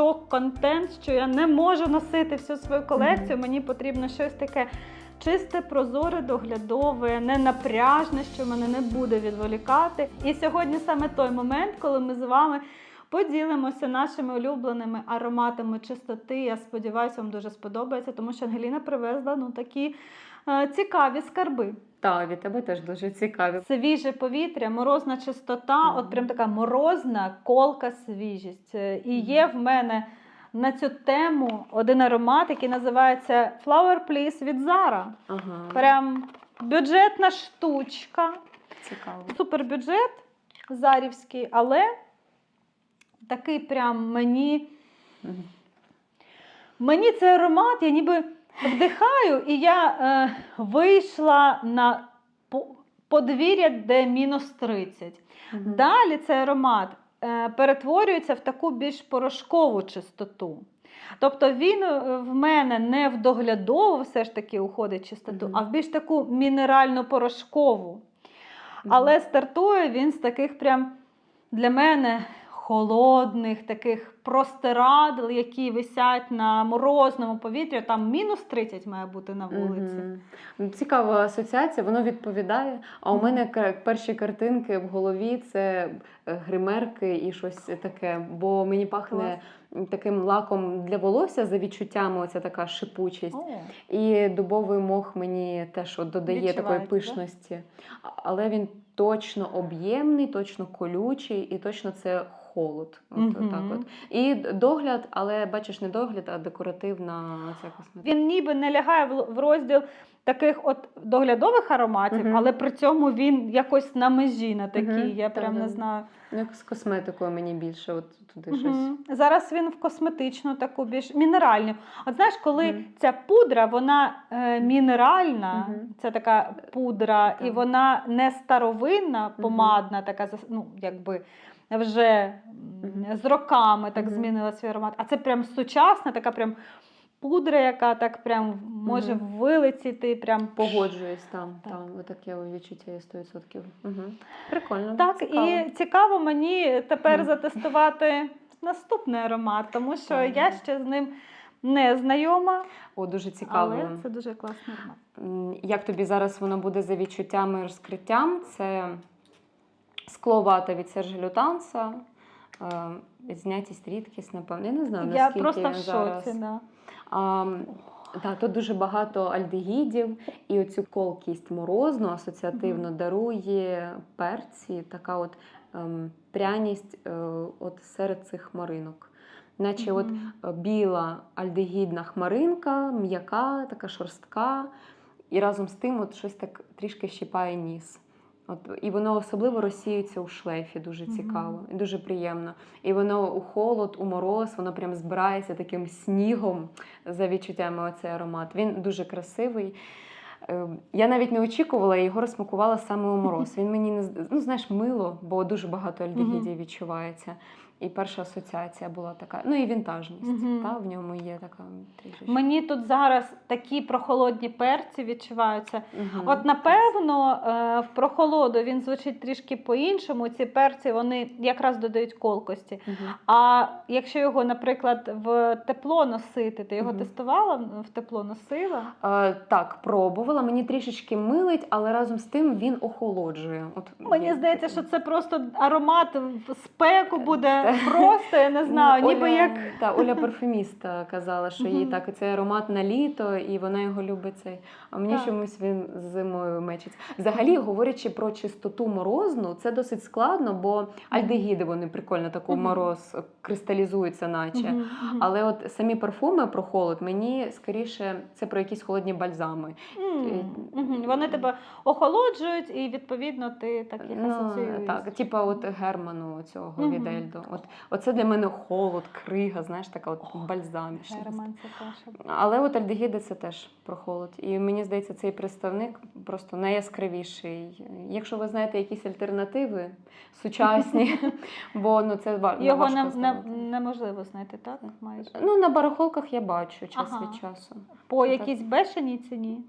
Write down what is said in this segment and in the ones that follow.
шок-контент, що я не можу носити всю свою колекцію. Мені потрібно щось таке чисте, прозоре, доглядове, не напряжне, що мене не буде відволікати. І сьогодні саме той момент, коли ми з вами. Поділимося нашими улюбленими ароматами чистоти. Я сподіваюся, вам дуже сподобається, тому що Ангеліна привезла ну такі е, цікаві скарби. Так, від тебе теж дуже цікаві. Свіже повітря, морозна чистота, Мгм. от прям така морозна колка свіжість. Е, І є в мене на цю тему один аромат, який називається Flower Please від Zara. Ага, Прям бюджетна штучка, цікаво. супербюджет зарівський, але такий прям мені. Мгм. Мені цей аромат, я ніби вдихаю, і я е, вийшла на подвір'я, де мінус 30. Мгм. Далі цей аромат е, перетворюється в таку більш порошкову чистоту. Тобто він е, в мене не в доглядову все ж таки уходить чистоту, Мгм. а в більш таку мінерально-порошкову. Мгм. Але стартує він з таких прям для мене холодних, таких простирадл, які висять на морозному повітрі. Там мінус 30 має бути на вулиці. Ну, Цікава асоціація, воно відповідає. А у мене перші картинки в голові це е, гримерки і щось таке, бо мені пахне таким лаком для волосся за відчуттями. Оця така шипучість. О, І дубовий мох мені теж от додає такої Відчувається, да? пишності. Але він точно об'ємний, точно колючий і точно це холод. От, Мгм. так от. І догляд, але бачиш, не догляд, а декоративна ця косметика. Він ніби не лягає в розділ таких от доглядових ароматів, Мгм. але при цьому він якось на межі на такій. Мгм, Я прям да-да. не знаю. Ну, як з косметикою мені більше, от туди щось. Зараз він в косметичну, таку більш мінеральну. От знаєш, коли Мгм. ця пудра, вона е, мінеральна, Мгм. це така пудра, і вона не старовинна, помадна, така зас- ну, якби вже з роками так змінила свій аромат. А це прям сучасна, така прям пудра, яка так прям може вилетіти, прям Погоджуюсь там. Так. там отаке відчуття є 100%. Угу. Прикольно. Так, цікаво. і цікаво мені тепер затестувати наступний аромат, тому що Так. я ще з ним не знайома, О, дуже цікаво. але це дуже. М, Як тобі зараз воно буде за відчуттями і розкриттям? Це скло вата від Сержа Лютанса. е, Знятість рідкість, напевно. Я не знаю, Я наскільки просто в він зараз. шоці. Да. А, та, тут дуже багато альдегідів, і оцю колкість морозну асоціативно дарує перці, така от ем, пряність е, от серед цих хмаринок. Наче от Мгм. е, біла альдегідна хмаринка, м'яка, така шорстка, і разом з тим от щось так трішки щипає ніс. От, і воно особливо розсіюється у шлейфі, дуже цікаво і дуже приємно. І воно у холод, у мороз, воно прям збирається таким снігом за відчуттями оцей аромат. Він дуже красивий. Е, Я навіть не очікувала, я його розсмакувала саме у мороз. Він мені не ну, знаєш, мило, бо дуже багато альдегідів відчувається. І перша асоціація була така. Ну і вінтажність. Мгм. Та, в ньому є така трішечки. Мені тут зараз такі прохолодні перці відчуваються. Мгм. От напевно, е, в прохолоду він звучить трішки по-іншому. Ці перці вони якраз додають колкості. Мгм. А якщо його, наприклад, в тепло носити, ти його Мгм. тестувала в тепло носила? Е, так, пробувала. Мені трішечки милить, але разом з тим він охолоджує. От Мені є здається, що це просто аромат в спеку буде просто, я не знаю, Ну, ніби Оля, як. та, Оля парфюміста казала, що їй так цей аромат на літо, і вона його любить цей. А мені Так. чомусь він зимою мечиться. Взагалі, говорячи про чистоту морозну, це досить складно, бо альдегіди вони прикольно таку мороз кристалізуються, наче. Але от самі парфуми про холод, мені скоріше це про якісь холодні бальзами. Вони тебе охолоджують, і відповідно ти так їх асоціюєш. Ну, так, типа от Герману цього від Ельдо. От, оце для мене холод, крига, знаєш, така от бальзамічність. Але от альдегіди це теж про холод. І мені здається, цей представник просто найяскравіший. Якщо ви знаєте якісь альтернативи сучасні, бо ну це ва- Його важко знайти. неможливо знайти, так? Майже. Ну, на барахолках я бачу час від часу. По якійсь бешеній ціні.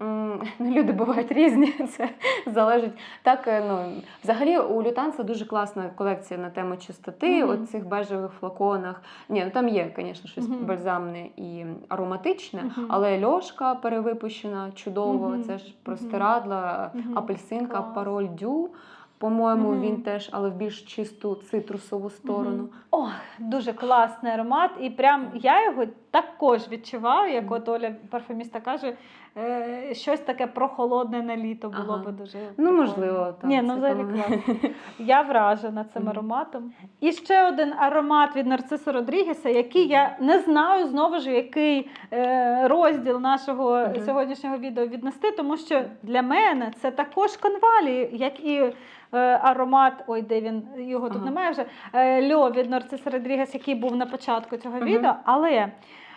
Ну, Люди бувають різні, це залежить. Так, е, ну взагалі у Лютанса дуже класна колекція на тему чистоти. От цих бежевих флаконах. Ні, ну там є, звісно, щось Мгм. бальзамне і ароматичне, Мгм. але льошка перевипущена чудово. Мгм. Це ж простирадла, апельсинка, пароль дю. По-моєму, Мгм. він теж, але в більш чисту цитрусову сторону. Мгм. Ох, дуже класний аромат, і прям я його також відчуваю, як от Оля парфюміста каже, е, щось таке прохолодне на літо було Ага. би дуже. Ну, прикольно. можливо, так. Ні, ну взагалі класно. Я вражена цим ароматом. І ще один аромат від Нарцису Родрігеса, який я не знаю знову ж який е, розділ нашого Мгм. сьогоднішнього відео віднести, тому що для мене це також конвалі, як і е, аромат. Ой, де він його тут Ага. немає вже. Е, Льо від Нарциса Родрігес, який був на початку цього Мгм. відео. Але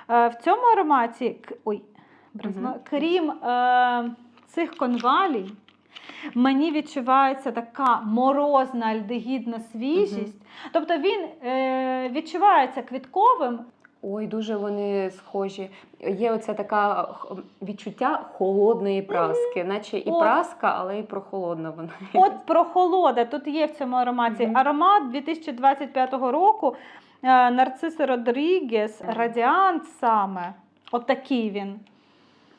в цьому ароматі, ой, бризнула, Мгм. крім е, цих конвалій. Мені відчувається така морозна альдегідна свіжість. Тобто він е, відчувається квітковим. Ой, дуже вони схожі. Є оця така відчуття холодної праски, наче і От. праска, але і прохолодна вона. От прохолода тут є в цьому ароматі. Мгм. Аромат 2025 року. Е, Нарциси Родрігес, Радіант саме. От такий він.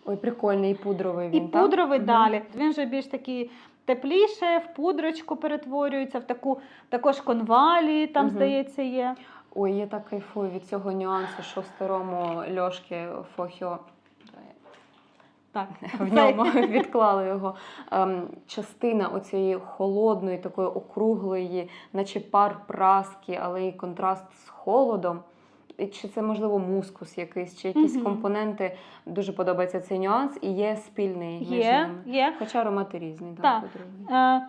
Ой, прикольний і пудровий І він. так? пудровий угу. далі. Він же більш такий тепліше, в пудрочку перетворюється, в таку також конвалі, там, угу. здається, є. Ой, я так кайфую від цього нюансу, що в старому льошки Фохіо Так, в ньому відклали його. Ем, частина оцієї холодної, такої округлої, наче пар праски, але і контраст з холодом. Чи це можливо мускус якийсь, чи якісь Мгм. компоненти дуже подобається цей нюанс, і є спільний між ними. є. Хоча аромати різні, Так. так.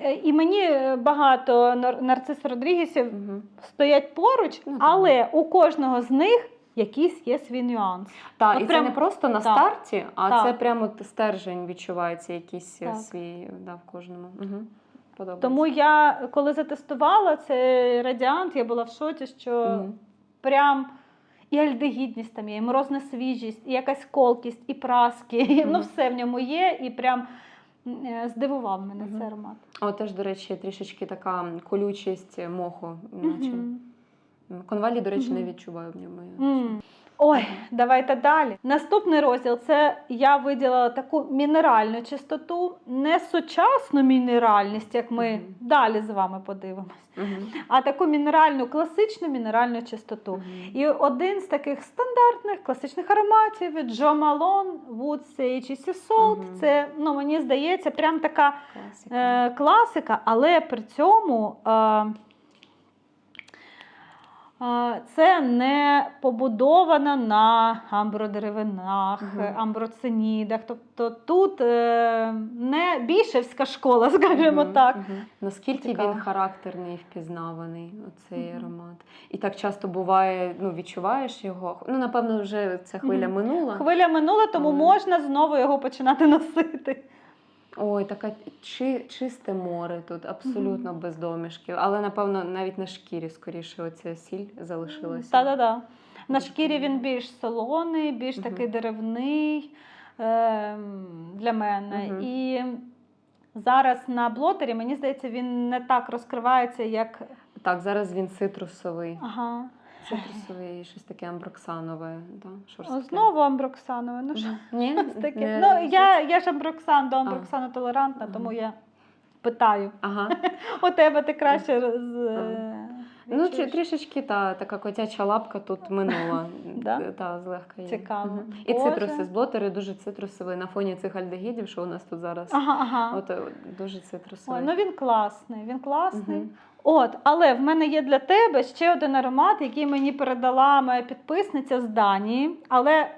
Е, е, І мені е, багато нар- нарцис Родрігесів Мгм. стоять поруч, Ну, але у кожного з них якийсь є свій нюанс. Так, і прям- це не просто на так. старті, а Так. це прямо стержень відчувається якийсь е, Так. свій да, в кожному. Угу. Подобається. Тому я, коли затестувала цей радіант, я була в шоці, що Мгм. прям і альдегідність там є, і морозна свіжість, і якась колкість, і праски. Ну, все в ньому є, і прям е, здивував мене Мгм. цей аромат. О, теж, до речі, трішечки така колючість моху. Наче. М, Конвалі, до речі, не відчуваю в ньому. М. Ой, давайте далі. Наступний розділ це я виділила таку мінеральну чистоту, не сучасну мінеральність, як ми Мгм. далі з вами подивимось, Мгм. а таку мінеральну, класичну мінеральну чистоту. Мгм. І один з таких стандартних класичних ароматів від Джо Малон, Wood Sage і Salt. Мгм. Це, ну, мені здається, прям така Класика. е, класика, але при цьому е, це не побудовано на амбродеревинах, е, амброцинідах. Тобто тут е, не бішевська школа, скажімо Мгм. так. Мгм. Наскільки Цікаво. він характерний впізнаваний, оцей Мгм. аромат. І так часто буває, ну, відчуваєш його. Ну, напевно, вже ця хвиля Мгм. минула. Хвиля минула, тому Але- можна знову його починати носити. Ой, таке чи, чисте море тут, абсолютно без домішків. Але, напевно, навіть на шкірі скоріше оця сіль залишилася. Та-да-да. На шкірі він більш солоний, більш Мгм. такий деревний ем, для мене. Мгм. І зараз на блотері, мені здається, він не так розкривається, як. Так, зараз він цитрусовий. Ага. Цитрусовий і щось таке амброксанове. Да? Шорстке. знову амброксанове. Ну, що Ні, таке? не- ну я, я ж амброксан до амброксану толерантна, тому я питаю. Ага. У тебе ти краще з. е, Ну, чи- трішечки та така котяча лапка тут минула. Да? Та, злегка є. Цікаво. Мгм. І Боже. цитруси з блотери дуже цитрусовий на фоні цих альдегідів, що у нас тут зараз. Ага, ага. От е, дуже цитрусовий. Ой, ну він класний, він класний. Мгм. От, але в мене є для тебе ще один аромат, який мені передала моя підписниця з Данії. Але е,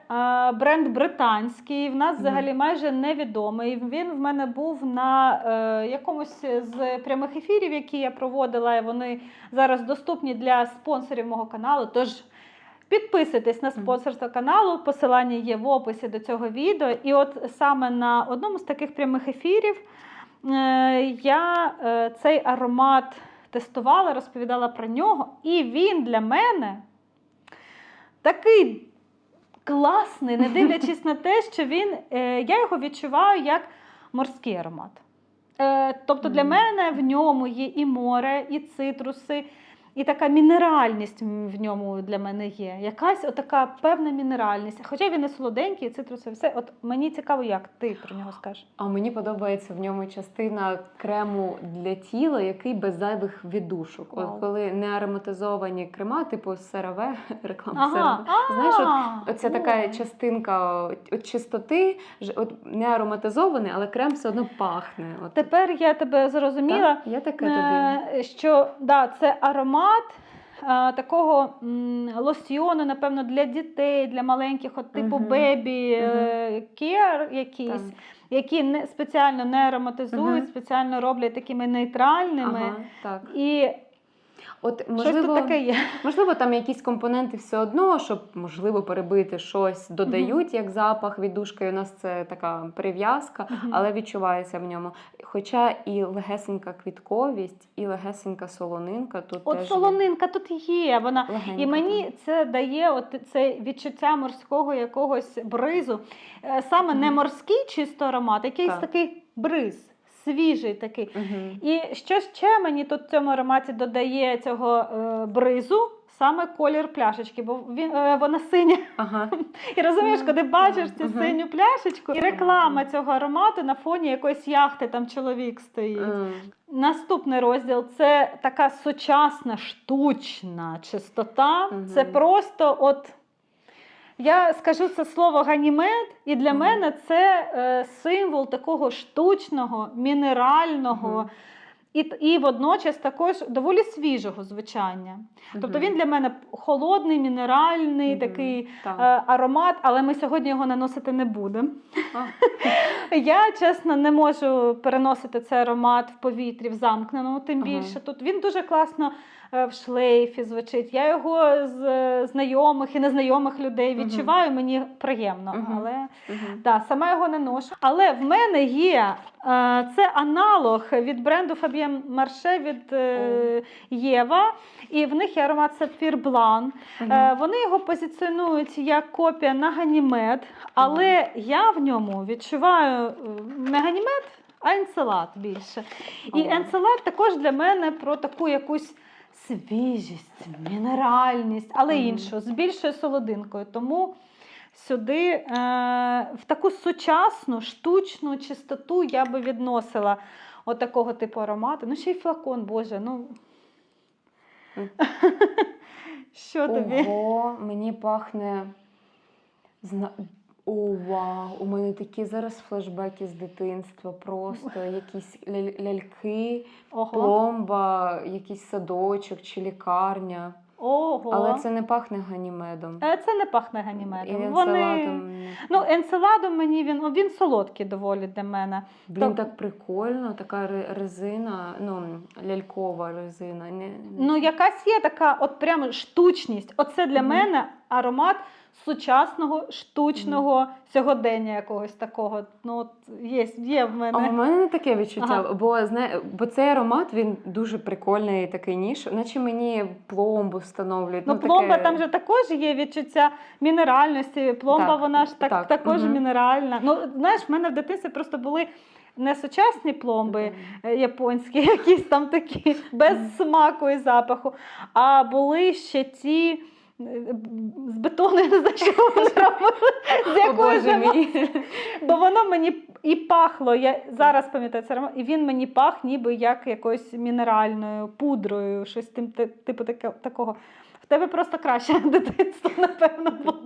бренд британський, в нас взагалі майже невідомий. Він в мене був на е, якомусь з прямих ефірів, які я проводила. і Вони зараз доступні для спонсорів мого каналу. Тож підписуйтесь на спонсорство каналу. Посилання є в описі до цього відео. І от саме на одному з таких прямих ефірів е, я е, цей аромат тестувала, розповідала про нього, і він для мене такий класний, не дивлячись на те, що він, е, я його відчуваю як морський аромат. Е, тобто для мене в ньому є і море, і цитруси, І така мінеральність в ньому для мене є. Якась отака певна мінеральність. Хоча він і солоденький, і цитрусовий, все. От мені цікаво, як ти про нього скажеш. А мені подобається в ньому частина крему для тіла, який без зайвих віддушок. От коли не ароматизовані крема, типу CeraVe, реклама Ага, CeraVe. Знаєш, от а, Оце така частинка от, от чистоти, от не ароматизований, але крем все одно пахне. От, Тепер я тебе зрозуміла. Я таке тобі. Е, що да, це аромат е, такого м, лосьйону, напевно, для дітей, для маленьких, от типу Мгм. бебі е, кер якийсь, Так. які не спеціально не ароматизують, Мгм. спеціально роблять такими нейтральними. Ага, так. І От, щось можливо, тут таке є. можливо, там якісь компоненти все одно, щоб можливо перебити щось, додають як запах віддушка. У нас це така прив'язка, але відчувається в ньому. Хоча і легесенька квітковість, і легесенька солонинка тут От теж солонинка тут є. Вона легенька І мені це дає от це відчуття морського якогось бризу. Е, Саме не морський чисто аромат, якийсь Так. такий бриз, свіжий такий. Мгм. І що ще мені тут в цьому ароматі додає цього е, бризу? Саме колір пляшечки, бо він е, вона синя. Ага. І розумієш, коли бачиш цю Мгм. синю пляшечку, і реклама цього аромату на фоні якоїсь яхти, там чоловік стоїть. М. Наступний розділ це така сучасна штучна чистота. Мгм. Це просто от. Я скажу це слово ганімед, і для Мгм. мене це е, символ такого штучного, мінерального Мгм. і, і водночас також доволі свіжого звучання. Тобто він для мене холодний, мінеральний, Мгм. такий Так. е, аромат, але ми сьогодні його наносити не будемо. Я чесно не можу переносити цей аромат в повітрі, в замкненому, тим більше. Тут він дуже класно в шлейфі звучить. Я його з е, знайомих і незнайомих людей відчуваю, мені приємно. Але да, сама його не ношу. Але в мене є е, це аналог від бренду Fabien Marche від е, Єва. І в них є аромат. Мгм. Е, Вони його позиціонують як копія на ганімед, але я в ньому відчуваю е, не ганімед, а енцелад більше. І енцелад також для мене про таку якусь свіжість, мінеральність, але іншу, з більшою солодинкою. Тому сюди е, в таку сучасну, штучну чистоту я би відносила от такого типу аромату. Ну, ще й флакон, Боже, ну. Що тобі? Ого, мені пахне. О, вау! У мене такі зараз флешбеки з дитинства, просто якісь ляль- ляльки, Ого. пломба, якийсь садочок чи лікарня. Ого. Але це не пахне ганімедом. Е, Це не пахне І ганімедом. Вони... енцеладом. ні. Ну, енцеладом мені він, він солодкий доволі для мене. Блін, то- так прикольно, така резина, ну, лялькова резина. Не, Ну, якась є така от прямо штучність. Оце для Мгм. мене аромат сучасного, штучного сьогодення якогось такого. Ну, от є, є в мене. А у мене не таке відчуття, Ага. бо зна... бо цей аромат він дуже прикольний, такий ніж, наче мені пломбу встановлюють. Ну, пломба таке... там же також є відчуття мінеральності. Пломба, Так, вона ж так, так, також мгм. мінеральна. Ну, знаєш, в мене в дитинстві просто були не сучасні пломби. Е, японські, якісь там такі, без смаку і запаху. А були ще ті. З бетону я не знаю, що вони робили, з якої бо воно мені і пахло. Я зараз пам'ятаю це і він мені пах, ніби як якоюсь мінеральною пудрою, щось тим, ти- типу такого. В тебе просто краще дитинство, напевно, було.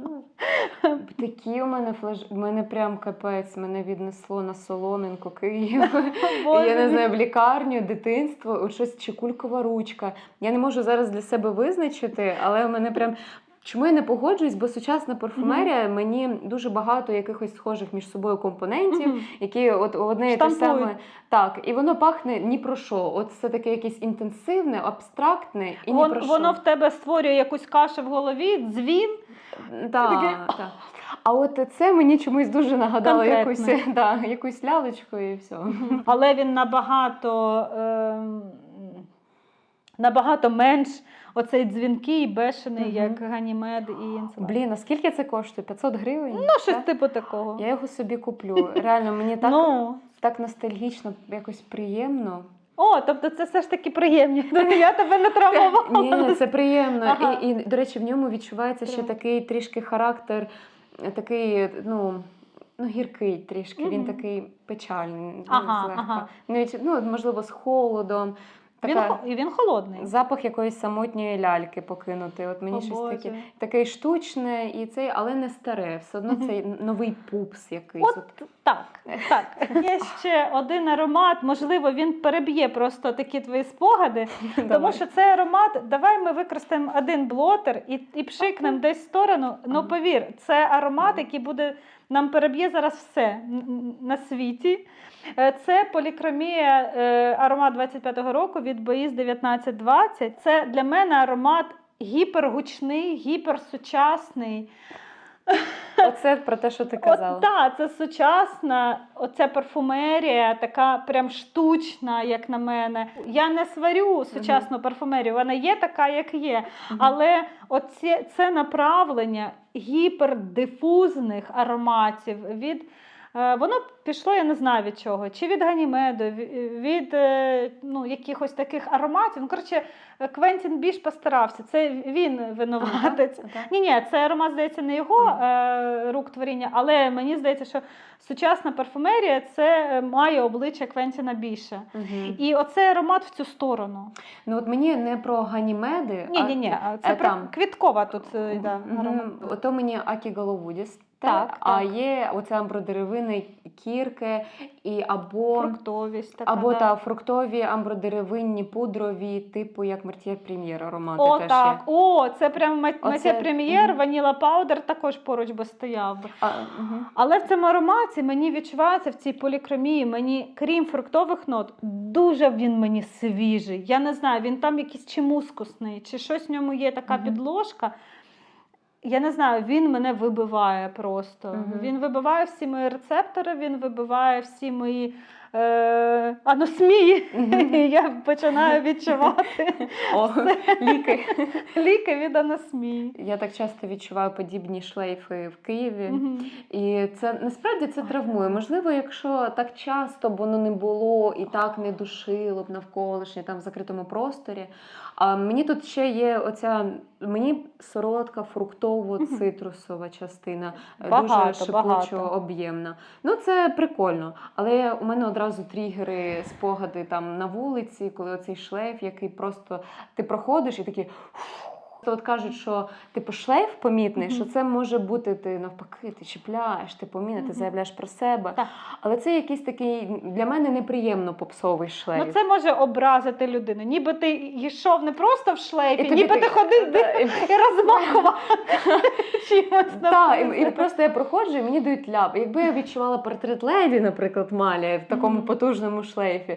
Такі у мене флеш. У мене прям капець, мене віднесло на солонинку Київ. Я не знаю, в лікарню, дитинство, от щось чи кулькова ручка. Я не можу зараз для себе визначити, але у мене прям. Чому я не погоджуюсь? Бо сучасна парфумерія мені дуже багато якихось схожих між собою компонентів, Мгм. які от одне і те саме. Так, і воно пахне ні про що. От це таке якесь інтенсивне, абстрактне і ні про що. воно в тебе створює якусь кашу в голові, дзвін. Так, таке, так. А от це мені чомусь дуже нагадало якусь, да, якусь лялечку і все. Але він набагато, ем, набагато менш оцей дзвінкий, бешений, Мгм. як ганімед і інсулат. Блін, а скільки це коштує? 500 гривень? Ну, щось Так? типу такого. Я його собі куплю. Реально, мені так, Ну, так ностальгічно, якось приємно. О, тобто це все ж таки приємні. Я тебе не травмувала. Ні, це приємно. Ага. І, і, до речі, в ньому відчувається ще такий трішки характер, такий, ну. Ну, гіркий трішки, він такий печальний. ну, Ага, злегка. ага. Ну, можливо, з холодом. Він, Така, і він холодний. запах якоїсь самотньої ляльки покинути. От мені О, щось Боже. таке, таке штучне, і цей, але не старе. Все одно цей новий пупс якийсь. От От. так, так. Є ще один аромат, можливо, він переб'є просто такі твої спогади. Тому що цей аромат, давай ми використаємо один блотер і, і пшикнемо десь в сторону. Ну повір, це аромат, який буде нам переб'є зараз все на світі. Е, Це полікромія е, аромат 25-го року від Боїз 1920. Це для мене аромат гіпергучний, гіперсучасний. Оце про те, що ти казала. Так, це сучасна, оця парфумерія, така прям штучна, як на мене. Я не сварю сучасну парфумерію, вона є така, як є. Мгм. Але оце, це направлення гіпердифузних ароматів від. Е, Воно пішло, я не знаю від чого, чи від ганімеду, від е, ну, якихось таких ароматів. Ну, коротше, Квентін більш постарався. Це він винуватець. Ага. Ні, ні, це аромат, здається, не його е, рук творіння, але мені здається, що сучасна парфумерія це має обличчя Квентіна більше. Мгм. І оцей аромат в цю сторону. Ну от мені не про ганімеди, Ні, ні, ні, це е, про там. квіткова тут йде Мгм. аромат. Ото мені Акі Головудіс. Так, а є оце амбродеревини кірки, і або, Фруктовість така. або да. та фруктові амбродеревинні пудрові, типу як Мертіє Прем'єр аромати О, теж так. є. О, це прям Матія Прем'єр. Ваніла Паудер також поруч би стояв. А, мгм. Але в цьому ароматі мені відчувається в цій полікромії, мені, крім фруктових нот, дуже він мені свіжий. Я не знаю, він там якийсь чи мускусний, чи щось в ньому є така Мгм. підложка. Я не знаю, він мене вибиває просто. Мгм. Він вибиває всі мої рецептори, він вибиває всі мої е, аносмії. І я починаю відчувати О, ліки. ліки від аносмії. Я так часто відчуваю подібні шлейфи в Києві. Мгм. І це насправді це травмує. Можливо, якщо так часто б воно не було і так не душило б навколишнє там в закритому просторі. А мені тут ще є оця мені солодка фруктово-цитрусова частина, е, Багато, дуже шипучо багато. об'ємна. Ну це прикольно. Але у мене одразу тригери, спогади там на вулиці, коли оцей шлейф, який просто ти проходиш і такий. То от кажуть, що типу шлейф помітний, Мгм. що це може бути ти навпаки, ти чіпляєш, ти помітний, ти заявляєш про себе. Так. Але це якийсь такий для мене неприємно попсовий шлейф. Ну, це може образити людину. Ніби ти йшов не просто в шлейфі, І ніби ти так- ходив Та, і- і розмахував чимось. Так, і, і просто я проходжу, і мені дають ляп. Якби я відчувала портрет леді, наприклад, Малі в такому Мгм. потужному шлейфі,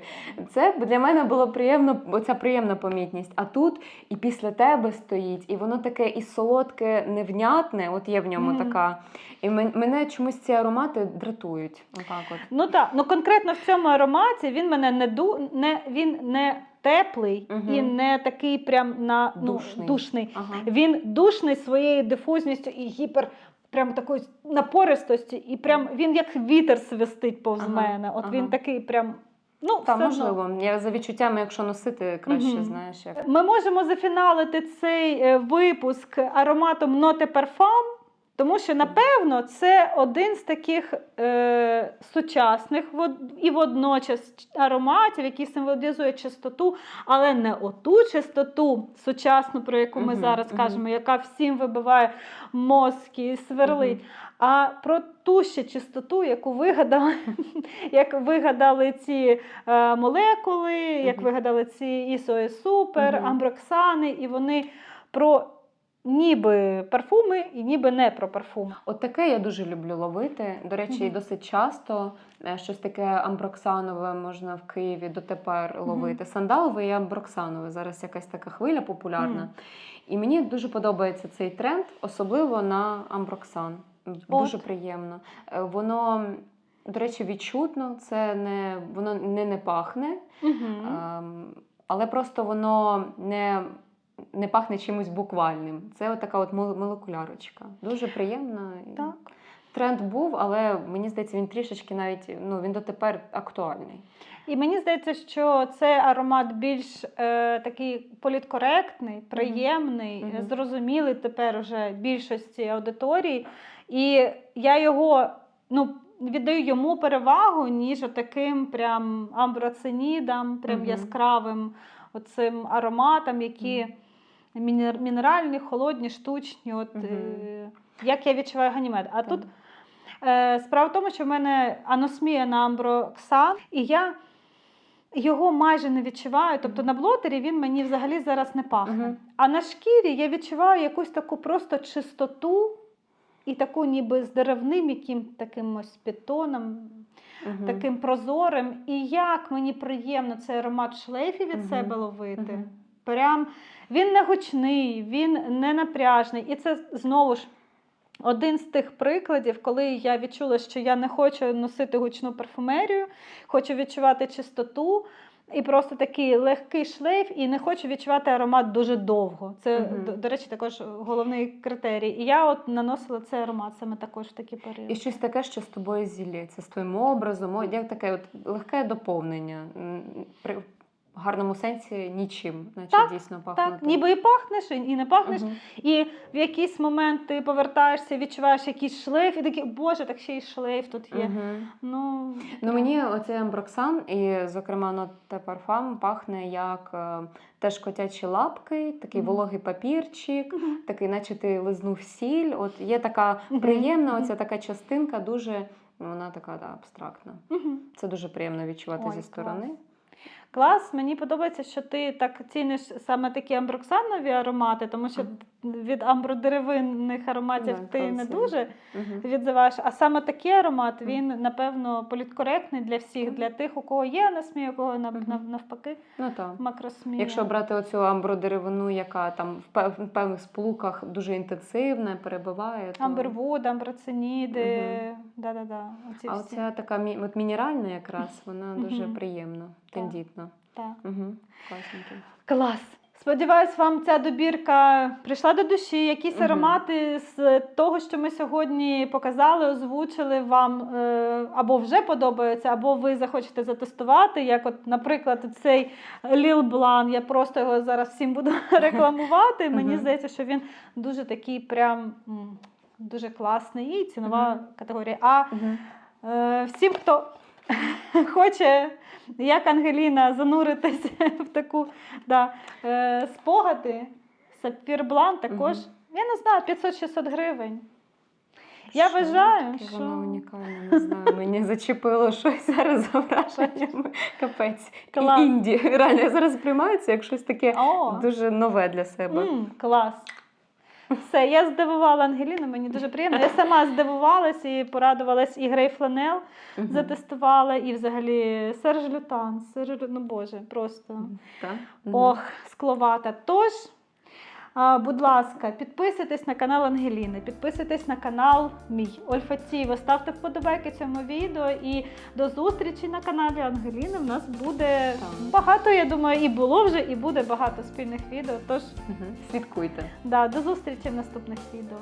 це б для мене було приємно, оця приємна помітність. А тут і після тебе стоїть, і воно таке і солодке, невнятне, от є в ньому Мгм. така. І мене чомусь ці аромати дратують. Отак от. Ну так, ну конкретно в цьому ароматі він мене не ду не він не теплий Мгм. і не такий прям на ну, Душний. душний. Ага. Він душний своєю дифузністю і гіпер. Прям такої напористості, і прям він як вітер свистить повз Ага, мене. От він такий прям. Ну, Та, все одно. можливо. Я за відчуттями, якщо носити, краще Мгм. знаєш як. Ми можемо зафіналити цей е, випуск ароматом Ноте Парфам, тому що, напевно, це один з таких е, сучасних і водночас ароматів, який символізує чистоту, але не оту чистоту сучасну, про яку ми Мгм, зараз мгм. кажемо, яка всім вибиває мозки і сверлить. Мгм. А про ту ще чистоту, яку вигадали, як вигадали ці е, молекули, як вигадали ці ісо супер, амброксани, і вони про ніби парфуми і ніби не про парфуми. От таке я дуже люблю ловити. До речі, Мгм. досить часто е, щось таке амброксанове можна в Києві дотепер ловити. Сандалове і амброксанове. Зараз якась така хвиля популярна. Мгм. І мені дуже подобається цей тренд, особливо на амброксан. Дуже приємно. Е, Воно, до речі, відчутно, це не воно не, не пахне. Ем, але просто воно не, не пахне чимось буквальним. Це от така от мол- молекулярочка. Дуже приємна. Так. тренд був, але мені здається, він трішечки навіть ну він дотепер актуальний. І мені здається, що цей аромат більш е, такий політкоректний, приємний, Мгм. зрозумілий тепер уже більшості аудиторії. І я його ну, віддаю йому перевагу, ніж таким прям амброцинідам, прям Мгм. яскравим оцим ароматам, які мінер- мінеральні, холодні, штучні. От, е, як я відчуваю ганімед. А Так. тут Е, Справа в тому, що в мене аносмія на амброксан, і я його майже не відчуваю. Тобто на блотері він мені взагалі зараз не пахне. Мгм. А на шкірі я відчуваю якусь таку просто чистоту і таку ніби з деревним яким таким ось підтоном, Мгм. таким прозорим. І як мені приємно цей аромат в шлейфі від Мгм. себе ловити. Мгм. Прям він не гучний, він не напряжний. І це знову ж один з тих прикладів, коли я відчула, що я не хочу носити гучну парфумерію, хочу відчувати чистоту. І просто такий легкий шлейф, і не хочу відчувати аромат дуже довго. Це, угу. до, до речі, також головний критерій. І я от наносила цей аромат саме також в такі періоди. І щось таке, що з тобою зілється, з твоїм образом, як таке от легке доповнення. В гарному сенсі нічим, наче Так, дійсно пахне. Так, ніби і пахнеш, і не пахнеш. Мгм. І в якийсь момент ти повертаєшся, відчуваєш якийсь шлейф, і такий, боже, так ще й шлейф тут є. Мгм. Ну, Ну мені оцей амброксан і, зокрема, ноте парфам пахне як е, теж котячі лапки, такий Мгм. вологий папірчик, Мгм. такий, наче ти лизнув сіль. От є така приємна, Мгм. оця така частинка, дуже вона така да, абстрактна. Мгм. Це дуже приємно відчувати Ой, зі сторони. клас. Клас, мені подобається, що ти так ціниш саме такі амброксанові аромати, тому що. Від амбродеревинних ароматів Да, ти не класно. дуже Мгм. відзиваєш. А саме такий аромат, він, напевно, політкоректний для всіх, для тих, у кого є анасмія, у кого навпаки Ну так. макросмія. Якщо брати оцю амбродеревину, яка там в пев- в певних сполуках дуже інтенсивна, перебиває, то... Амбервуд, амброциніди, да-да-да. Оці а оця така мі- от мінеральна якраз, вона дуже приємна, тендітна. Так. Угу. Класненько. Клас. Сподіваюсь, вам ця добірка прийшла до душі. Якісь аромати з того, що ми сьогодні показали, озвучили вам е, або вже подобаються, або ви захочете затестувати. Як, от, наприклад, цей Ліл Блан. Я просто його зараз всім буду рекламувати. Мені здається, що він дуже такий прям дуже класний і цінова категорія. А Угу. Е, Всім, хто хоче, як Ангеліна, зануритися в таку да, е, спогади, Сапфір Блан також, Мгм. я не знаю, 500-600 гривень. Я вважаю, Таке що- Воно унікальне, не знаю. Мені зачепило щось зараз з враженнями. Капець. Клас. І інді. Реально, я зараз приймаю це як щось таке О, дуже нове для себе. м, клас. Все, я здивувала Ангеліну, мені дуже приємно. Я сама здивувалась і порадувалась і Грей Фланел затестувала, і взагалі Серж Лютан. Серж, ну боже, просто. Так? Ох, скловата. Тож, будь ласка, підписуйтесь на канал Ангеліни, підписуйтесь на канал мій Ольфатіво, ставте вподобайки цьому відео і до зустрічі на каналі Ангеліни. У нас буде Так. багато, я думаю, і було вже, і буде багато спільних відео. Тож, угу. Слідкуйте. да, до зустрічі в наступних відео.